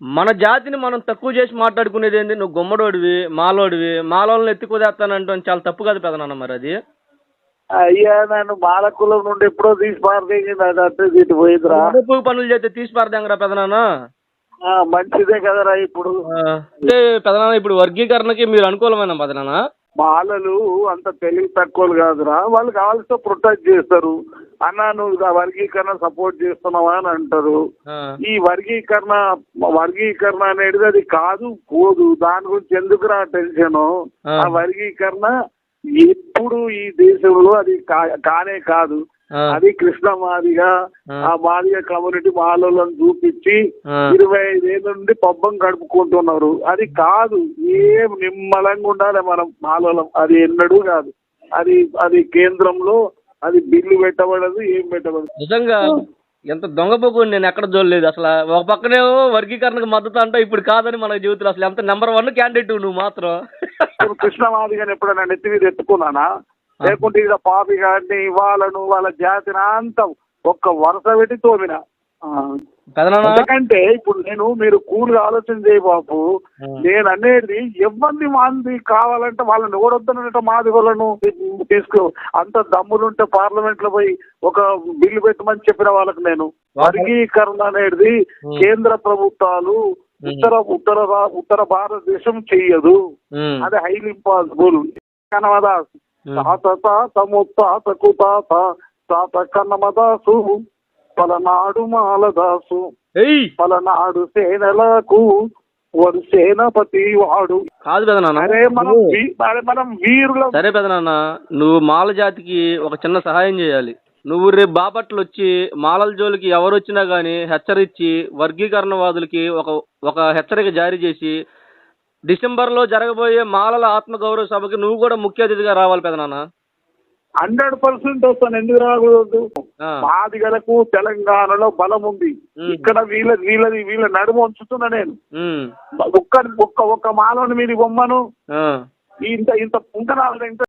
మన జాతిని మనం తక్కువ చేసి మాట్లాడుకునేది ఏంది? నువ్వు గుమ్మడోడివి మాలోడివి. మాలోళ్ళని ఎత్తి కుదేస్తానంటాం చాలా తప్పు కదా పెదనాన్న మరి అది. అయ్యా నన్ను బాలకులం నుండి ఎప్పుడో తీసి పారదేగింది అది అంటే ఇటు పోయిందిరా. అడుపు పనులు చేస్తే తీసి పారదాంగరా పెదనాన్న మంచిదే కదరా ఇప్పుడు. అంటే పెదనాన్న ఇప్పుడు వర్గీకరణకి మీరు అనుకూలమైన పెదనాన్న బాలలు అంత తెలివి తక్కువలు కాదురా. వాళ్ళు కావాల్సిన ప్రొటెక్ట్ చేస్తారు. అన్న నువ్వు ఆ వర్గీకరణ సపోర్ట్ చేస్తున్నావా అని అంటారు. ఈ వర్గీకరణ వర్గీకరణ అనేది అది కాదు పోదు. దాని గురించి ఎందుకురా టెన్షన్? ఆ. వర్గీకరణ ఎప్పుడు ఈ దేశంలో అది కానే కాదు. అది కృష్ణ మాదిగా ఆ. మాదిగా కమ్యూనిటీ మాలోళ్ళని చూపించి. ఇరవై ఐదేళ్ళ నుండి పబ్బం గడుపుకుంటున్నారు. అది కాదు. ఏం నిమ్మలంగా ఉండాలి మనం మాలోలం అది ఎన్నడూ కాదు. అది అది కేంద్రంలో అది బిల్లు పెట్టబడదు ఏం పెట్టబడదు. నిజంగా ఎంత దొంగపోకు నేను ఎక్కడ చూడలేదు. అసలు ఒక పక్కనేమో వర్గీకరణకు మద్దతు అంటే ఇప్పుడు కాదని మన జీవితంలో అసలు ఎంత నెంబర్ వన్ క్యాండిడేట్ నువ్వు మాత్రం. ఇప్పుడు కృష్ణ మాదిగాని ఎప్పుడైనా నెత్తి మీద ఎత్తుకున్నానా? లేకుంటే ఇక పాపి గారిని వాళ్ళను వాళ్ళ జాతిని అంతా ఒక్క వరుస పెట్టి తోమిన? ఎందుకంటే ఇప్పుడు నేను మీరు కూల్గా ఆలోచన చేయ బాబు. నేను అనేది ఎవరిని మంది కావాలంటే వాళ్ళని ఓడొద్దనంటే మాది వాళ్ళను? తీసుకో. అంత దమ్ములుంటే పార్లమెంట్లో పోయి ఒక బిల్లు పెట్టమని చెప్పిన వాళ్ళకి నేను. వర్గీకరణ అనేది. కేంద్ర ప్రభుత్వాలు ఉత్తర ఉత్తర ఉత్తర భారతదేశం చెయ్యదు. అది హైలీ ఇంపాసిబుల్ కనమదాస్ ఉమ్. తాత తాత ముత్తాతకు తాత తాత కన్నమదాసు. పలనాడు మాలదాసు. పలనాడు సేనలకు వాడు సేనాపతి వాడు. కాదు పెదనాన్న అరే మనం అరే మనం వీరుల. సరే పెదనాన్న నువ్వు మాల జాతికి ఒక చిన్న సహాయం చేయాలి. నువ్వు రేపు బాపట్ల వచ్చి మాలల జోలికి ఎవరు వచ్చినా కానీ హెచ్చరించి వర్గీకరణవాదులకి ఒక ఒక హెచ్చరిక జారీ చేసి డిసెంబర్లో జరగబోయే మాలల ఆత్మగౌరవ సభకి నువ్వు కూడా ముఖ్య అతిథిగా రావాలి పెదనాన్న హండ్రెడ్ పర్సెంట్ వస్తాను. ఎందుకు రాకూడదు? మాదిగలకు తెలంగాణలో బలం ఉంది. ఇక్కడ వీళ్ళ వీళ్ళది వీళ్ళ నడుము ఉంచుతున్నా నేను. ఒక్క ఒక్క ఒక్క మాలోని మీది బొమ్మను. ఇంత ఇంత పుంకనాలు ఇంత